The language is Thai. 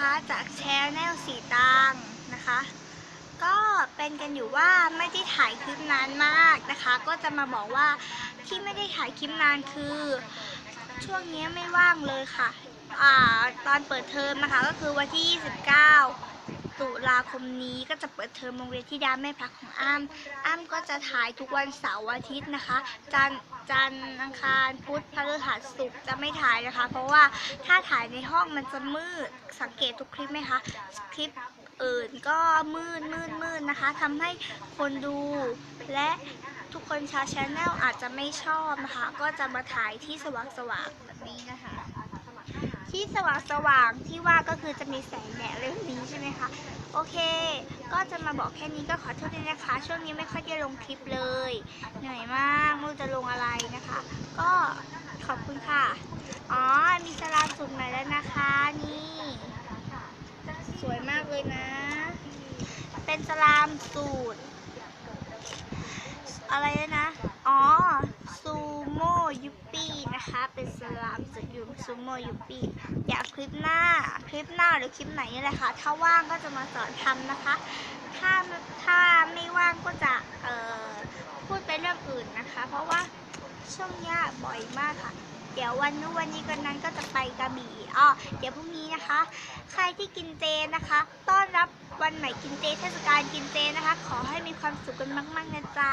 นะคะจากแชร์แนลสีตังนะคะ ก็เป็นกันอยู่ว่าไม่ได้ถ่ายคลิปนานมากนะคะ ก็จะมาบอกว่าที่ไม่ได้ถ่ายคลิปนานคือ ช่วงนี้ไม่ว่างเลยค่ะอ่าตอนเปิดเทอมนะคะก็คือวันที่ 29 ตุลาคมนี้ก็จะเปิดเทอมโรงเรียนที่ดาแม่พักของอ้ำอ้ำก็จะถ่ายทุกวันเสาร์อาทิตย์นะคะจันทร์ จันทร์อังคารพุธพฤหัสศุกร์จะไม่ถ่ายนะคะ เพราะว่าถ้าถ่ายในห้องมันจะมืดสังเกตทุกคลิปไหมคะคลิปอื่นก็มืดมืดมืดนะคะทำให้คนดูและทุกคนชาวชาแนลอาจจะไม่ชอบนะคะ ก็จะมาถ่ายที่สว่างสว่างแบบนี้นะคะ ที่สว่างสว่างที่ว่าก็คือจะมีแสงแดดเรื่องนี้ใช่ไหมคะโอเค ก็จะมาบอกแค่นี้ก็ขอโทษด้วยนะคะ ช่วงนี้ไม่ค่อยได้ลงคลิปเลย เหนื่อยมากไม่รู้จะลงอะไรนะคะ ก็ขอบคุณค่ะ อ๋อ มี สุดใหม่แล้วนะคะ นี่ สวยมากเลยนะ เป็นสลามสูตร อะไรนะ อ๋อ ซูโม่ยุปปี้นะคะ เป็นสลามสุดยุซูโม่ยุปปี้อยากคลิปหน้า คลิปหน้าหรือคลิปไหนนี่แหละค่ะ ถ้าว่างก็จะมาสอนทำนะคะ ถ้าถ้าไม่ว่างก็จะเอ่อพูดไปเรื่องอื่นนะคะ เพราะว่าช่วงนี้บ่อยมากค่ะ เดี๋ยววันนู้นวันนี้กันนั้นก็จะไปกระบี่อ๋อเดี๋ยวพรุ่งนี้นะคะ ใครที่กินเจนะคะ ต้อนรับวันใหม่กินเจเทศกาลกินเจนะคะ ขอให้มีความสุขกันมากๆนะจ๊ะ